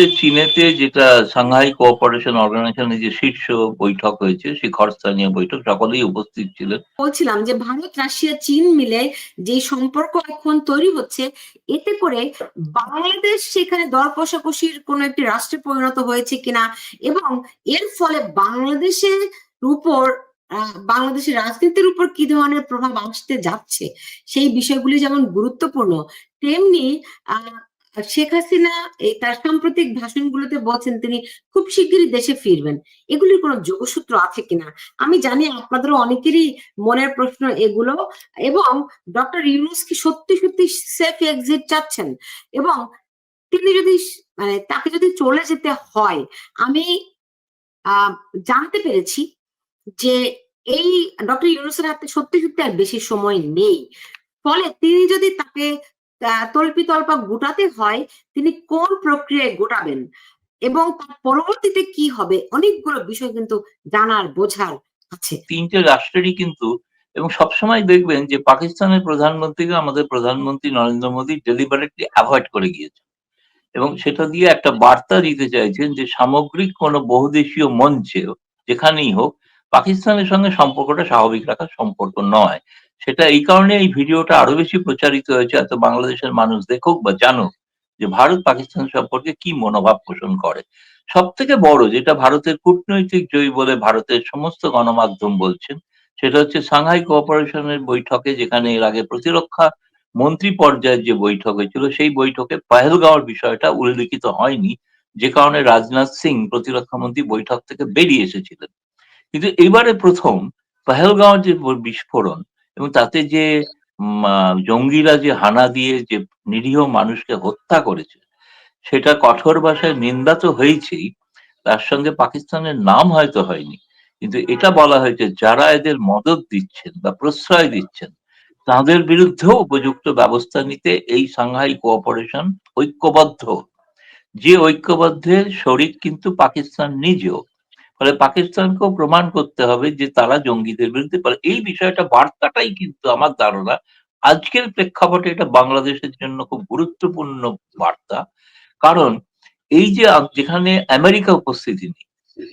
যে চীনেতে যেটা Shanghai cooperation অর্গানাইজেশনের যে শীর্ষ বৈঠক হয়েছে শিখরস্থানীয় বৈঠক, সকলেই উপস্থিত ছিলেন। বলছিলাম যে ভারত, রাশিয়া, চীন মিলে যে সম্পর্ক এখন তৈরি হচ্ছে, এতে করে বাংলাদেশ সেখানে দর কষাকষির কোন একটি রাষ্ট্রে পরিণত হয়েছে কিনা এবং এর ফলে বাংলাদেশের উপর বাংলাদেশের রাজনীতির উপর কি ধরনের প্রভাব আসতে যাচ্ছে, সেই বিষয়গুলি যেমন গুরুত্বপূর্ণ, তেমনি শেখ হাসিনা এই তার সাম্প্রতিক ভাষণগুলোতে বলছেন তিনি খুব শিগগিরই দেশে ফিরবেন। এগুলির কোনো যোগসূত্র আছে কিনা? আমি জানি আপনাদের অনেকেরই মনের প্রশ্ন এগুলো এবং ডক্টর ইউনুস কি সত্যি সত্যি সেফ এক্সিট চাচ্ছেন? এবং তিনি যদি মানে তাকে যদি চলে যেতে হয়, আমি জানতে পেরেছি যে এই ডক্টর ইউনুসের হাতে সত্যি সত্যি আর বেশি সময় নেই। ফলে তিনি যদি তাকে তল্পা গোটাতে হয়, তিনি কোন প্রক্রিয়ায় গোটাবেন এবং পরবর্তীতে কি হবে, অনেকগুলো বিষয় কিন্তু জানার বোঝার আছে। তিনটে রাষ্ট্রেরই কিন্তু, এবং সবসময় দেখবেন যে পাকিস্তানের প্রধানমন্ত্রীকে আমাদের প্রধানমন্ত্রী নরেন্দ্র মোদী ডেলিভারেটলি অ্যাভয়েড করে গিয়েছে এবং সেটা দিয়ে একটা বার্তা দিতে চাইছেন যে সামগ্রিক কোনো বহুদেশীয় মঞ্চে, যেখানেই হোক, পাকিস্তানের সঙ্গে সম্পর্কটা স্বাভাবিক রাখার সম্পর্ক নয়। সেটা এই কারণে এই ভিডিওটা আরও বেশি প্রচারিত হয়েছে, এত বাংলাদেশের মানুষ দেখুক বা জানুক যে ভারত পাকিস্তান সম্পর্কে কি মনোভাব পোষণ করে। সব থেকে বড় যেটা ভারতের কূটনৈতিক জয়ী বলে ভারতের সমস্ত গণমাধ্যম বলছেন, সেটা হচ্ছে সাংহাই কোঅপারেশনের বৈঠকে, যেখানে এর আগে প্রতিরক্ষা মন্ত্রী পর্যায়ের যে বৈঠক হয়েছিল, সেই বৈঠকে পাহেলগাঁওর বিষয়টা উল্লেখিত হয়নি, যে কারণে রাজনাথ সিং প্রতিরক্ষা মন্ত্রী বৈঠক থেকে বেরিয়ে এসেছিলেন। কিন্তু এবারে প্রথম পাহেলগাঁওর যে বিস্ফোরণ এবং তাতে যে জঙ্গিরা যে হানা দিয়ে যে নিরীহ মানুষকে হত্যা করেছে, সেটা কঠোর ভাষায় নিন্দা তো হয়েছেই, তার সঙ্গে পাকিস্তানের নাম হয়তো হয়নি, কিন্তু এটা বলা হয়েছে যারা এদের মদত দিচ্ছেন বা প্রশ্রয় দিচ্ছেন, তাদের বিরুদ্ধেও উপযুক্ত ব্যবস্থা নিতে এই সাংহাই কোঅপারেশন ঐক্যবদ্ধ। যে ঐক্যবদ্ধের শরিক কিন্তু পাকিস্তান নিজেও ফলে পাকিস্তানকেও প্রমাণ করতে হবে যে তারা জঙ্গিদের বিরুদ্ধে পারে। এই বিষয়টা বার্তাটাই কিন্তু আমার ধারণা আজকের প্রেক্ষাপটে এটা বাংলাদেশের জন্য খুব গুরুত্বপূর্ণ বার্তা। কারণ এই যে যেখানে আমেরিকা উপস্থিতি নেই,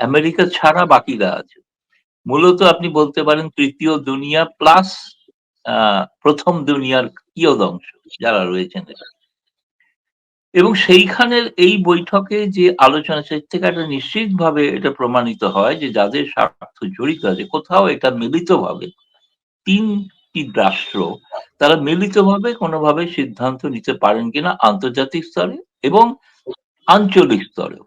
আমেরিকা ছাড়া বাকিরা আছে। মূলত আপনি বলতে পারেন তৃতীয় দুনিয়া প্লাস প্রথম দুনিয়ার কিয়দংশ যারা রয়েছেন এবং সেইখানের এই বৈঠকে যে আলোচনা সে থেকে একটা নিশ্চিতভাবে এটা প্রমাণিত হয় যে যাদের স্বার্থ জড়িত আছে, কোথাও এটা মিলিতভাবে তিনটি রাষ্ট্র, তারা মিলিতভাবে কোনোভাবে সিদ্ধান্ত নিতে পারেন কিনা আন্তর্জাতিক স্তরে এবং আঞ্চলিক স্তরেও।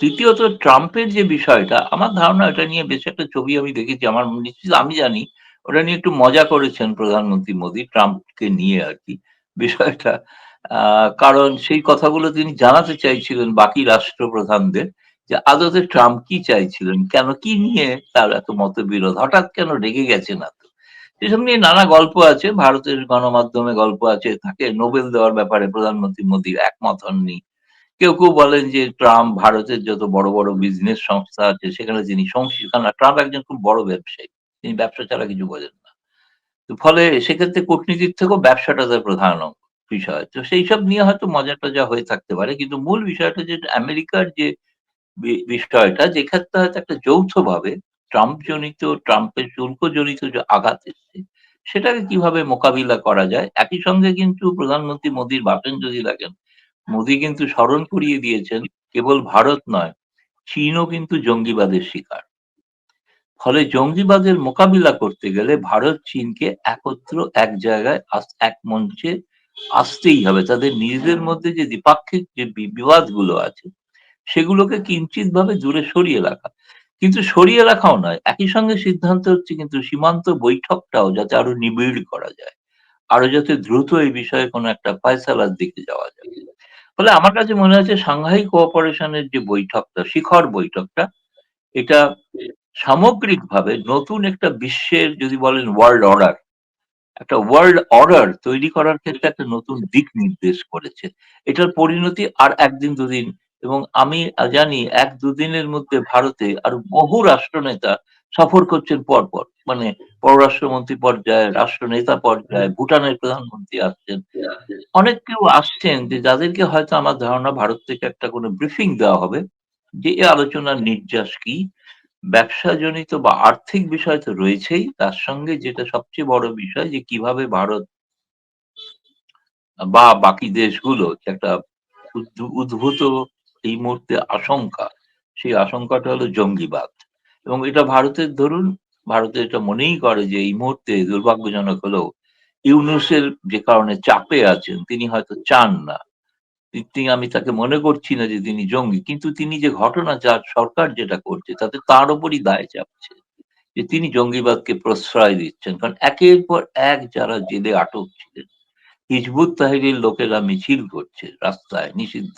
তৃতীয়ত ট্রাম্পের যে বিষয়টা, আমার ধারণা এটা নিয়ে বেশ একটা ছবি আমি দেখেছি, আমার নিশ্চিত আমি জানি, ওটা নিয়ে একটু মজা করেছেন প্রধানমন্ত্রী মোদী, ট্রাম্পকে নিয়ে আর কি বিষয়টা। কারণ সেই কথাগুলো তিনি জানাতে চাইছিলেন বাকি রাষ্ট্রপ্রধানদের যে আদতে ট্রাম্প কি চাইছিলেন, কেন, কি নিয়ে তার এত মতবিরোধ? হঠাৎ কেন রেগে গেছেন এত? সেসব নিয়ে নানা গল্প আছে, ভারতের গণমাধ্যমে গল্প আছে তাকে নোবেল দেওয়ার ব্যাপারে প্রধানমন্ত্রী মোদীর একমত হননি। কেউ কেউ বলেন যে ট্রাম্প ভারতের যত বড় বড় বিজনেস সংস্থা আছে, সেখানে তিনি সংশোধন ট্রাম্প একজন খুব বড় ব্যবসায়ী, তিনি ব্যবসা ছাড়া কিছু বোঝেন না। ফলে সেক্ষেত্রে কূটনীতির থেকেও ব্যবসাটা তার প্রধান অঙ্গ বিষয়। তো সেই সব নিয়ে হয়তো মজা টজা হয়ে থাকতে পারে, কিন্তু মূল বিষয়টা যে আমেরিকার যে বিষয়টা, যে ক্ষেত্রে হয়তো একটা যৌথভাবে ট্রাম্প জনিত ট্রাম্পের শুল্ক জনিত যে আঘাত এসছে, সেটাকে কীভাবে মোকাবিলা করা যায়? একই সঙ্গে কিন্তু প্রধানমন্ত্রী মোদীর বাপেন যদি লাগেন মোদী কিন্তু স্মরণ করিয়ে দিয়েছেন, কেবল ভারত নয়, চীনও কিন্তু জঙ্গিবাদের শিকার। ফলে জঙ্গিবাদের মোকাবিলা করতে গেলে ভারত, চীনকে একত্র এক জায়গায় এক মঞ্চে আসতেই হবে। তাদের নিজেদের মধ্যে যে দ্বিপাক্ষিক যে বিবাদগুলো আছে, সেগুলোকে কিঞ্চিত ভাবে দূরে সরিয়ে রাখা। কিন্তু সরিয়ে রাখাও নয়, একই সঙ্গে সিদ্ধান্ত হচ্ছে কিন্তু সীমান্ত বৈঠকটাও যাতে আরও নিবিড় করা যায়, আরও যাতে দ্রুত এই বিষয়ে কোনো একটা ফয়সালার দিকে যাওয়া যায়। ফলে আমার কাছে মনে হচ্ছে সাংহাই কোঅপারেশনের যে বৈঠকটা, শিখর বৈঠকটা, এটা সামগ্রিকভাবে নতুন একটা বিশ্বের যদি বলেন ওয়ার্ল্ড অর্ডার একটা ওয়ার্ল্ড অর্ডার তৈরি করার ক্ষেত্রে একটা নতুন দিক নির্দেশ করেছে। এটার পরিণতি আর একদিন দুদিন। এবং আমি জানি এক দুদিনের মধ্যে ভারতে আর বহু রাষ্ট্রনেতা সফর করছেন পরপর। মানে পররাষ্ট্রমন্ত্রী পর্যায়ে রাষ্ট্রনেতা পর্যায়ে ভুটানের প্রধানমন্ত্রী আসছেন। অনেক কেউ আসছেন যে যাদেরকে হয়তো আমার ধারণা ভারত থেকে একটা কোনো ব্রিফিং দেওয়া হবে যে এই আলোচনার নির্যাস কি? ব্যবসাজনিত বা আর্থিক বিষয় তো রয়েছেই, তার সঙ্গে যেটা সবচেয়ে বড় বিষয় যে কীভাবে ভারত বা বাকি দেশগুলো একটা উদ্ভু- উদ্ভূত এই মুহূর্তে আশঙ্কা, সেই আশঙ্কাটা হলো জঙ্গিবাদ। এবং এটা ভারতের ধরুন, ভারতে এটা মনেই করে যে এই মুহূর্তে দুর্ভাগ্যজনক হলেও ইউনুসের যে কারণে চাপে আছেন, তিনি হয়তো চান না। তিনি আমি তাকে মনে করছি না যে তিনি জঙ্গি, কিন্তু তিনি যে ঘটনা, যার সরকার যেটা করছে, তাতে তার উপরই দায় চাপছে যে তিনি জঙ্গিবাদকে প্রশ্রয় দিচ্ছেন। কারণ একের পর এক যারা জেলে আটক ছিলেন, হিজবুত তাহিরের লোকেরা মিছিল করছে রাস্তায়, নিষিদ্ধ।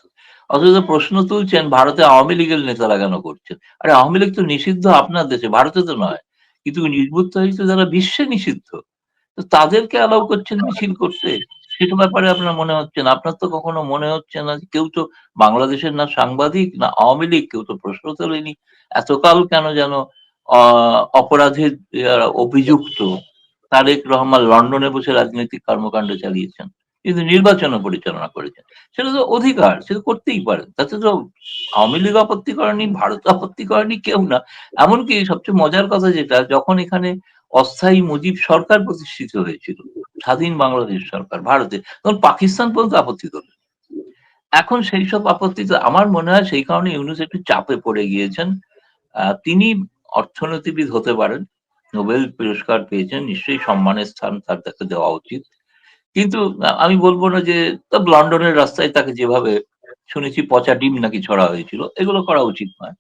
অথচ প্রশ্ন তুলছেন, ভারতে আওয়ামী লীগের নেতারা কেন করছেন? আরে, আওয়ামী লীগ তো নিষিদ্ধ আপনার দেশে, ভারতে তো নয়। কিন্তু হিজবুত তাহির তো যারা বিশ্বে নিষিদ্ধ তাদেরকে অ্যালাউ করছেন মিছিল করতে? সেটা ব্যাপারে আপনার মনে হচ্ছে না? আপনার তো কখনো মনে হচ্ছে না কেউ তো বাংলাদেশের না সাংবাদিক, না আওয়ামী লীগ, কেউ তো প্রশ্ন তোলেনি। এতকাল কেন যেন অপরাধের অভিযুক্ত, তারেক রহমান লন্ডনে বসে রাজনৈতিক কর্মকাণ্ড চালিয়েছেন, কিন্তু নির্বাচনও পরিচালনা করেছেন। সেটা তো অধিকার, সেটা করতেই পারেন। তাতে তো আওয়ামী লীগ আপত্তি করেনি, ভারত আপত্তি করেনি, কেউ না। এমনকি সবচেয়ে মজার কথা যেটা, যখন এখানে অস্থায়ী মুজিব সরকার প্রতিষ্ঠিত হয়েছিল স্বাধীন বাংলাদেশ সরকার, ভারতে। তখন পাকিস্তান পর্যন্ত আপত্তি তোলে এখন সেই সব আপত্তি আমার মনে হয় সেই কারণে ইউনুস একটু চাপে পড়ে গিয়েছেন। তিনি অর্থনীতিবিদ হতে পারেন, নোবেল পুরস্কার পেয়েছেন, নিশ্চয়ই সম্মানের স্থান তার তাকে দেওয়া উচিত। কিন্তু আমি বলব না যে লন্ডনের রাস্তায় তাকে যেভাবে শুনেছি পচা ডিম নাকি ছড়া হয়েছিল, এগুলো করা উচিত নয়।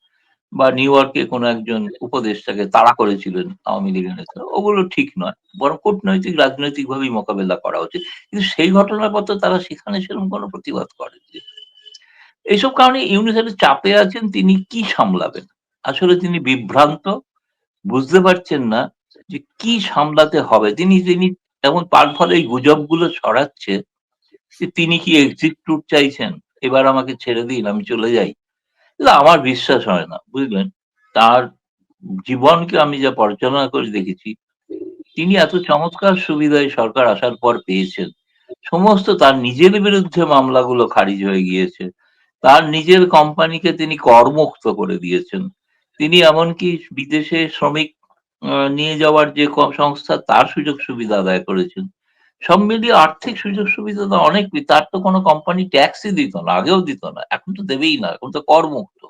বা নিউ ইয়র্কে কোনো একজন উপদেষ্টাকে তাড়া করেছিলেন আওয়ামী লীগের নেতা, ওগুলো ঠিক নয়। বরং কূটনৈতিক রাজনৈতিক ভাবেই মোকাবেলা করা উচিত। কিন্তু সেই ঘটনার পর তো তারা সেখানে সেরকম কোনো প্রতিবাদ করেনি এইসব কারণে ইউনিসেফের চাপে আছেন তিনি কি সামলাবেন? আসলে তিনি বিভ্রান্ত, বুঝতে পারছেন না যে কি সামলাতে হবে। তিনি তিনি এমন পার ফলে এই গুজবগুলো ছড়াচ্ছে তিনি কি এক্সিট ট্যুর চাইছেন? এবার আমাকে ছেড়ে দিন, আমি চলে যাই। আমার বিশ্বাস হয় না, বুঝলেন? তার জীবনকে আমি যা পর্যালোচনা করে দেখেছি, তিনি এত চমৎকার সুবিধায় সরকার আসার পর পেয়েছেন। সমস্ত তার নিজের বিরুদ্ধে মামলাগুলো খারিজ হয়ে গিয়েছে। তার নিজের কোম্পানিকে তিনি করমুক্ত করে দিয়েছেন। তিনি এমনকি বিদেশে শ্রমিক নিয়ে যাওয়ার যে সংস্থা, তার সুযোগ সুবিধা আদায় করেছেন। সব মিলিয়ে আর্থিক সুযোগ সুবিধা তো অনেক তার তো কোনো কোম্পানি ট্যাক্সই দিত না, আগেও দিত না, এখন তো দেবেই না, এখন তো করমুক্ত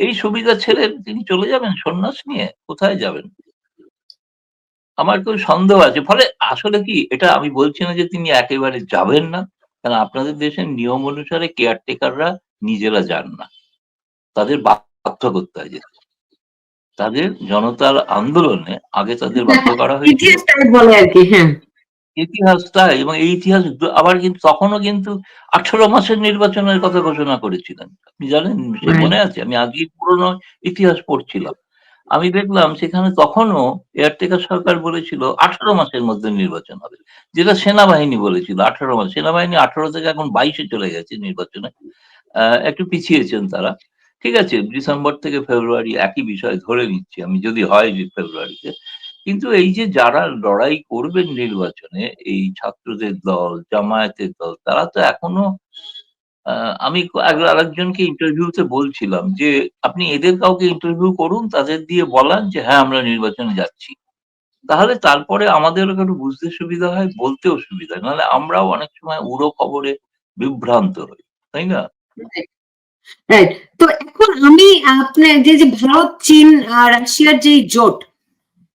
এই সুবিধা ছেড়ে তিনি চলে যাবেন সন্ন্যাস নিয়ে, কোথায় যাবেন? আমার কেউ সন্দেহ আছে, ফলে আসলে কি, এটা আমি বলছি না যে তিনি একেবারে যাবেন না, কারণ আপনাদের দেশের নিয়ম অনুসারে কেয়ারটেকাররা নিজেরা যান না, তাদের বাধ্য করতে হয় যেতে। তাদের জনতার আন্দোলনে আগে তাদের বাধ্য করা হয়েছিল। ইতিহাসটা এবং এই ইতিহাস আবার কিন্তু তখনও কিন্তু আঠারো মাসের নির্বাচনের কথা ঘোষণা করেছিলেন। আপনি জানেন মনে আছে আমি আজকে পুরনো ইতিহাস পড়ছিলাম। আমি দেখলাম সেখানে তখনও এয়ারটেকার সরকার বলেছিল আঠারো মাসের মধ্যে নির্বাচন হবে। যেটা সেনাবাহিনী বলেছিল আঠারো মাস। সেনাবাহিনী আঠারো থেকে এখন বাইশে চলে গেছে নির্বাচনে। আহ, একটু পিছিয়েছেন তারা। ঠিক আছে ডিসেম্বর থেকে ফেব্রুয়ারি একই বিষয় ধরে নিচ্ছি আমি যদি হয় ফেব্রুয়ারিতে। কিন্তু এই যে যারা লড়াই করবেন নির্বাচনে, এই ছাত্রদের দল, জামায়াতের দল, তারা তো এখনও আমি আরেকজনকে ইন্টারভিউতে বলছিলাম যে, আপনি এদের কাউকে ইন্টারভিউ করুন, তাদের দিয়ে বলান যে হ্যাঁ আমরা নির্বাচনে যাচ্ছি। তাহলে তারপরে আমাদেরও একটু বুঝতে সুবিধা হয়? বলতেও সুবিধা নাহলে আমরাও অনেক সময় উড়ো খবরে বিভ্রান্ত হই তাই না? তো এখন আমি আপনার, যে ভারত, চীন আর রাশিয়ার যে জোট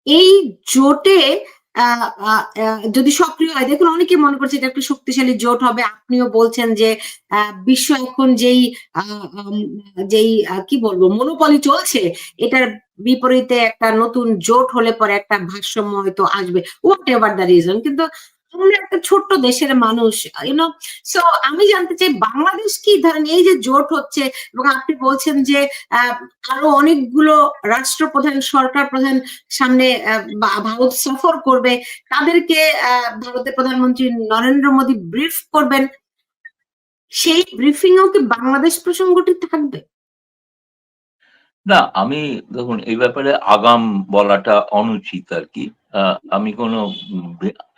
এই জোটে যদি সক্রিয় হয়, দেখুন অনেকে মনে করছে এটা একটা শক্তিশালী জোট হবে। আপনিও বলছেন যে বিশ্ব এখন যেই যেই কি বলব মনোপলি চলছে, এটার বিপরীতে একটা নতুন জোট হলে পরে একটা ভারসাম্য হয়তো আসবে। হোয়াট এভার দ্য রিজন কিন্তু আমরা একটা ছোট্ট দেশের মানুষ ইউনো সো আমি জানতে চাই, বাংলাদেশ কি? ধরেন এই যে জোট হচ্ছে, এবং আপনি বলছেন যে আরও অনেকগুলো রাষ্ট্রপ্রধান, সরকার প্রধান সামনে ভারত সফর করবে, তাদেরকে ভারতের প্রধানমন্ত্রী নরেন্দ্র মোদী ব্রিফ করবেন। সেই ব্রিফিংও কি বাংলাদেশ প্রসঙ্গটি থাকবে? না, আমি দেখুন, এই ব্যাপারে আগাম বলাটা অনুচিত আর কি আমি কোনো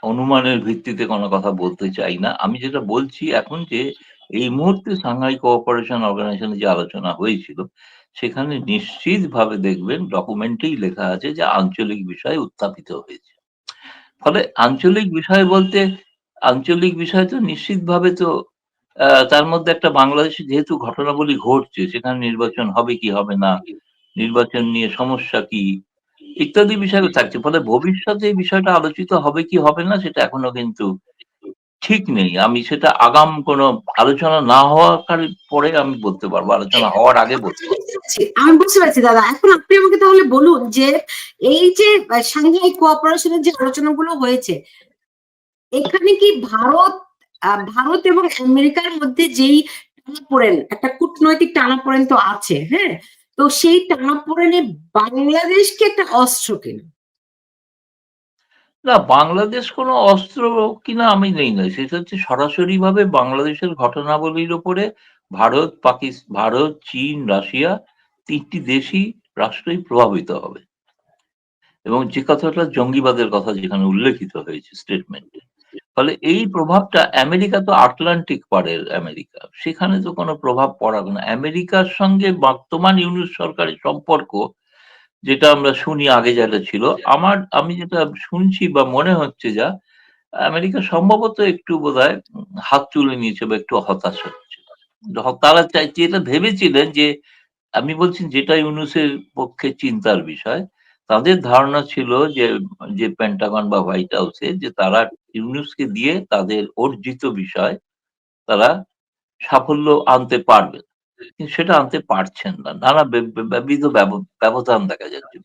অনুমানের ভিত্তিতে কোনো কথা বলতে চাই না। আমি যেটা বলছি এখন যে, এই মুহূর্তে সাংহাই কোঅপারেশন অর্গানাইজেশনে যে আলোচনা হয়েছিল, সেখানে নিশ্চিতভাবে দেখবেন, ডকুমেন্টেই লেখা আছে যে আঞ্চলিক বিষয় উত্থাপিত হয়েছে। ফলে আঞ্চলিক বিষয় বলতে, আঞ্চলিক বিষয় তো নিশ্চিতভাবে তো তার মধ্যে একটা বাংলাদেশে যেহেতু ঘটনাবলী ঘটছে, সেখানে নির্বাচন হবে কি হবে না, নির্বাচন নিয়ে সমস্যা কি, ইত্যাদি বিষয় থাকছে। ফলে ভবিষ্যতে এই বিষয়টা আলোচিত হবে কি হবে না, সেটা এখনও কিন্তু ঠিক নেই। আমি সেটা আগাম কোনো আলোচনা না হওয়ার পরে আমি বলতে পারব, আলোচনা হওয়ার আগে বলতে আমি বুঝতে পারছি, দাদা। এখন আপনি আমাকে তাহলে বলুন যে এই যে সাংহাই কোঅপারেশনের যে আলোচনাগুলো হয়েছে, এখানে কি ভারত ভারত এবং আমেরিকার মধ্যে যেই টানাপোড়েন, একটা কূটনৈতিক টানাপোড়েন তো আছে হ্যাঁ? তো সেই টানাপোড়েনে বাংলাদেশকে একটা অস্ত্র কিনা? না, বাংলাদেশ কোনো অস্ত্র কিনা আমি নেই না। সেটা হচ্ছে সরাসরি ভাবে বাংলাদেশের ঘটনাবলীর উপরে ভারত পাকিস্তান ভারত, চীন, রাশিয়া তিনটি দেশই রাষ্ট্রই প্রভাবিত হবে। এবং যে কথাটা জঙ্গিবাদের কথা যেখানে উল্লেখিত হয়েছে স্টেটমেন্টে ফলে এই প্রভাবটা আমেরিকা তো আটলান্টিক পারের আমেরিকা। সেখানে তো কোনো প্রভাব পড়াবে না। আমেরিকার সঙ্গে বর্তমান ইউনিট সরকারের সম্পর্ক যেটা আমরা শুনি আগে যেটা ছিল আমার আমি যেটা শুনছি বা মনে হচ্ছে যা আমেরিকা সম্ভবত একটু উম, হাত তুলে নিয়েছে বা একটু হতাশ হচ্ছে। তারা চাই যেটা ভেবেছিলেন যে আমি বলছি যেটা ইউনুসের পক্ষে চিন্তার বিষয় তাদের ধারণা ছিল যে যে পেন্টাগন বা হোয়াইট হাউসে যে তারা ইউনুসকে দিয়ে তাদের অর্জিত বিষয় তারা সাফল্য আনতে পারবে। কিন্তু সেটা আনতে পারছেন না। নানা বিবিধ ব্যব- ব্যবধান দেখা যাচ্ছে।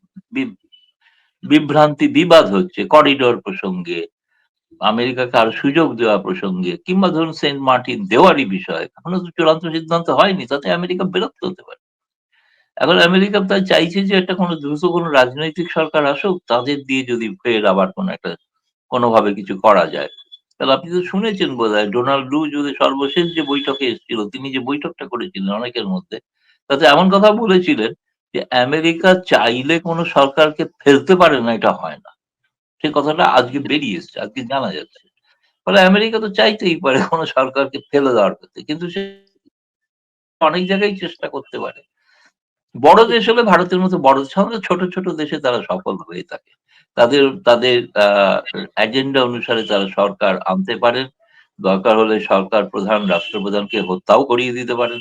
বিভ্রান্তি বিবাদ হচ্ছে করিডোর প্রসঙ্গে, আমেরিকাকে আরও সুযোগ দেওয়া প্রসঙ্গে, কিংবা ধরুন সেন্ট মার্টিন দেওয়ারই বিষয়। এখনও তো চূড়ান্ত সিদ্ধান্ত হয়নি, তাতে আমেরিকা বিরক্ত হতে পারে। এখন আমেরিকা তাই চাইছে যে একটা কোনো দ্রুত কোনো রাজনৈতিক সরকার আসুক, তাদের দিয়ে যদি ফের আবার কোনো একটা কোনোভাবে কিছু করা যায়। তাহলে আপনি তো শুনেছেন বোধ হয় ডোনাল্ড লু যদি সর্বশেষ যে বৈঠকে এসেছিল, তিনি যে বৈঠকটা করেছিলেন অনেকের মধ্যে, তাতে এমন কথা বলেছিলেন যে আমেরিকা চাইলে কোনো সরকারকে ফেলতে পারে না, এটা হয় না। সেই কথাটা আজকে বেরিয়ে এসছে, আজকে জানা যাচ্ছে। ফলে আমেরিকা তো চাইতেই পারে কোনো সরকারকে ফেলে দেওয়ার ক্ষেত্রে, কিন্তু সে অনেক জায়গায় চেষ্টা করতে পারে। বড় দেশ হলে ভারতের মতো বড় দেশ ছোট ছোট দেশে তারা সফল হয়ে থাকে। তাদের তাদের এজেন্ডা অনুসারে তারা সরকার আনতে পারেন। দরকার হলে সরকার প্রধান, রাষ্ট্রপ্রধানকে হত্যাও করিয়ে দিতে পারেন।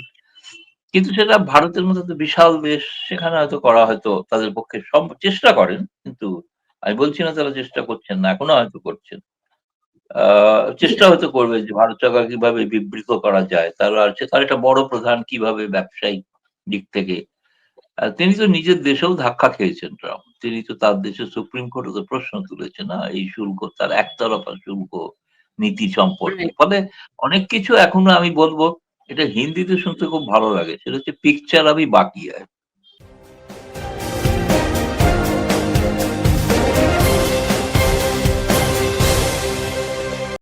কিন্তু সেটা ভারতের মতো তো বিশাল দেশ, সেখানে হয়তো করা হয়তো তাদের পক্ষে চেষ্টা করেন, কিন্তু আমি বলছি না তারা চেষ্টা করছেন না, এখনও হয়তো করছেন। চেষ্টা হয়তো করবে যে ভারত সরকার কীভাবে বিবৃত করা যায়, তারা তার একটা বড় প্রধান কীভাবে ব্যবসায়িক দিক থেকে তিনি তো নিজের দেশেও ধাক্কা খেয়েছেন ট্রাম্প। তিনি তো তার দেশের সুপ্রিম কোর্টে তো প্রশ্ন তুলেছে না এই শুল্ক তার একতরফা শুল্ক নীতি সম্পর্কে. ফলে অনেক কিছু এখনও আমি বলব এটা হিন্দিতে শুনতে খুব ভালো লাগে সেটা হচ্ছে পিকচার আমি বাকি হয়